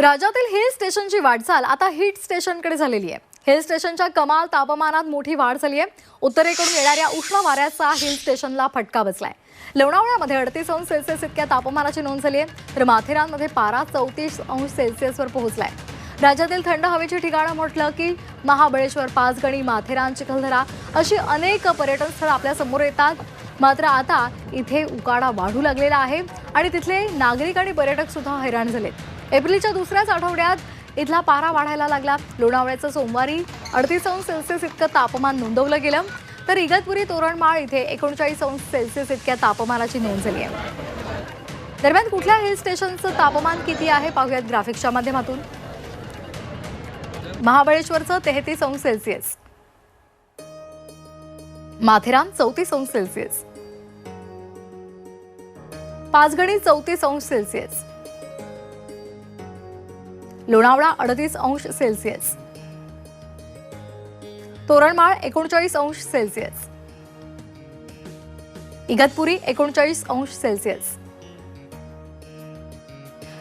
राज्यातील हिल स्टेशनची वाटचाल आता हिट स्टेशनकडे झालेली आहे. हिल स्टेशनच्या कमाल तापमानात मोठी वाढ झाली आहे. उत्तरेकडून येणाऱ्या उष्ण वाऱ्याचा हिल स्टेशनला फटका बसलाय. लोणावळ्यामध्ये अडतीस अंश सेल्सिअस इतक्या तापमानाची नोंद झाली आहे. तर माथेरानमध्ये पारा चौतीस अंश सेल्सिअसवर पोहोचलाय. राज्यातील थंड हवेची ठिकाणं म्हटलं की महाबळेश्वर पाचगणी माथेरान चिखलदरा अशी अनेक पर्यटन स्थळं आपल्यासमोर येतात. मात्र आता इथे उकाडा वाढू लागलेला आहे आणि तिथले नागरिक आणि पर्यटक सुद्धा हैराण झालेत. एप्रिलच्या दुसऱ्याच आठवड्यात इथला पारा वाढायला लागला. लोणावळ्याचं सोमवारी अडतीस अंश सेल्सिअस इतकं तापमान नोंदवलं गेलं. तर इगतपुरी तोरणमाळ इथे एकोणचाळीस अंश सेल्सिअस इतक्या तापमानाची नोंद झाली आहे. दरम्यान कुठल्या हिल स्टेशनचं तापमान किती आहे? पाहूयात ग्राफिक्सच्या माध्यमातून. महाबळेश्वरचं तेहतीस अंश सेल्सिअस. माथेरान चौतीस अंश सेल्सिअस. पाचगणी चौतीस अंश सेल्सिअस. लोणावळा अडतीस अंश सेल्सिअस. तोरणमाळ एकोणचाळीस अंश सेल्सिअस. इगतपुरी एकोणचाळीस अंश सेल्सिअस.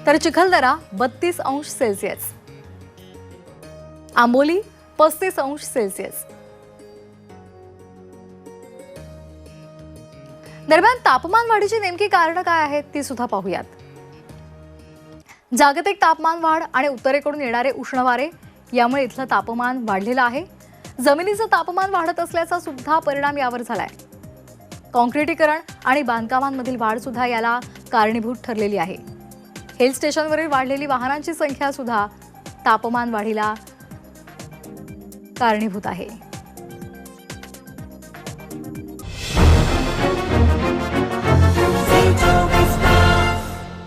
तर चिखलदरा बत्तीस अंश सेल्सिअस. आंबोली पस्तीस अंश सेल्सिअस. दरम्यान तापमान वाढीची नेमकी कारणं काय आहेत ती सुद्धा पाहूयात. जागतिक तापमान वाढ आणि उत्तरेकडून येणारे उष्ण वारे यामुळे इथलं तापमान वाढलेलं आहे. जमिनीचं तापमान वाढत असल्याचा सुद्धा परिणाम यावर झालाय. कॉन्क्रिटीकरण आणि बांधकामांमधील वाढ सुद्धा याला कारणीभूत ठरलेली आहे. हिल स्टेशनवरील वाढलेली वाहनांची संख्या सुद्धा तापमान वाढीला कारणीभूत आहे.